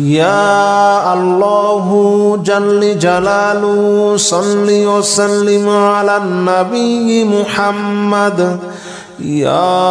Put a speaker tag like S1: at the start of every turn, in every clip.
S1: يا الله جل جلاله صل وسلم على النبي محمد. يا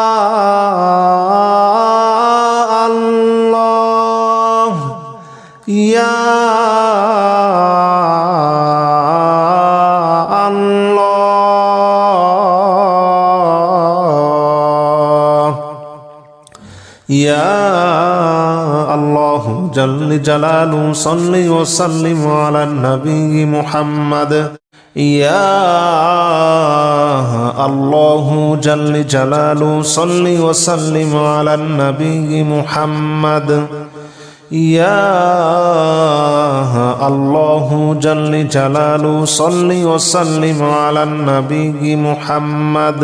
S1: جل جلالو صلی وسلم علی النبی محمد۔ یا اللہ جل جلالو صلی وسلم علی النبی محمد۔ یا اللہ جل جلالو صلی وسلم علی النبی محمد۔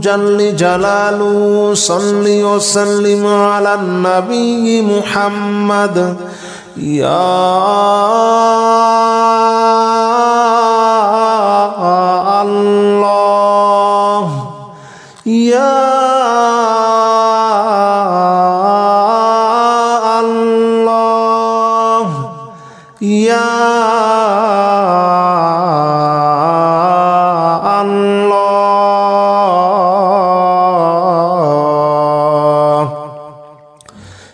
S1: جل جلالو صلی و سلم علی النبی محمد یا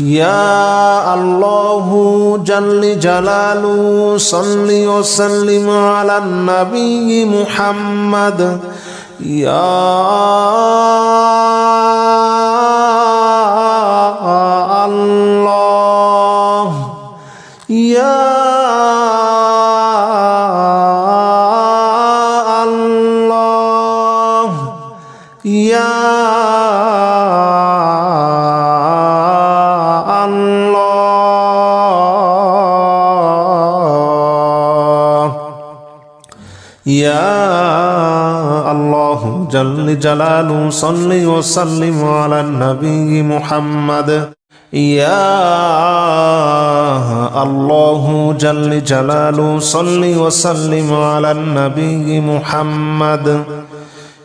S1: يا الله جل جلاله صل وسلم على النبي محمد. يا اللہ یا اللہ جل جلال صلی وسلم علی النبی محمد یا اللہ جل جلال صلی وسلم علی النبی محمد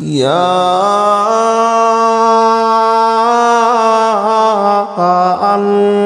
S1: یا اللہ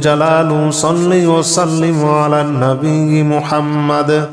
S1: جلاله صل وسلم على النبي محمد.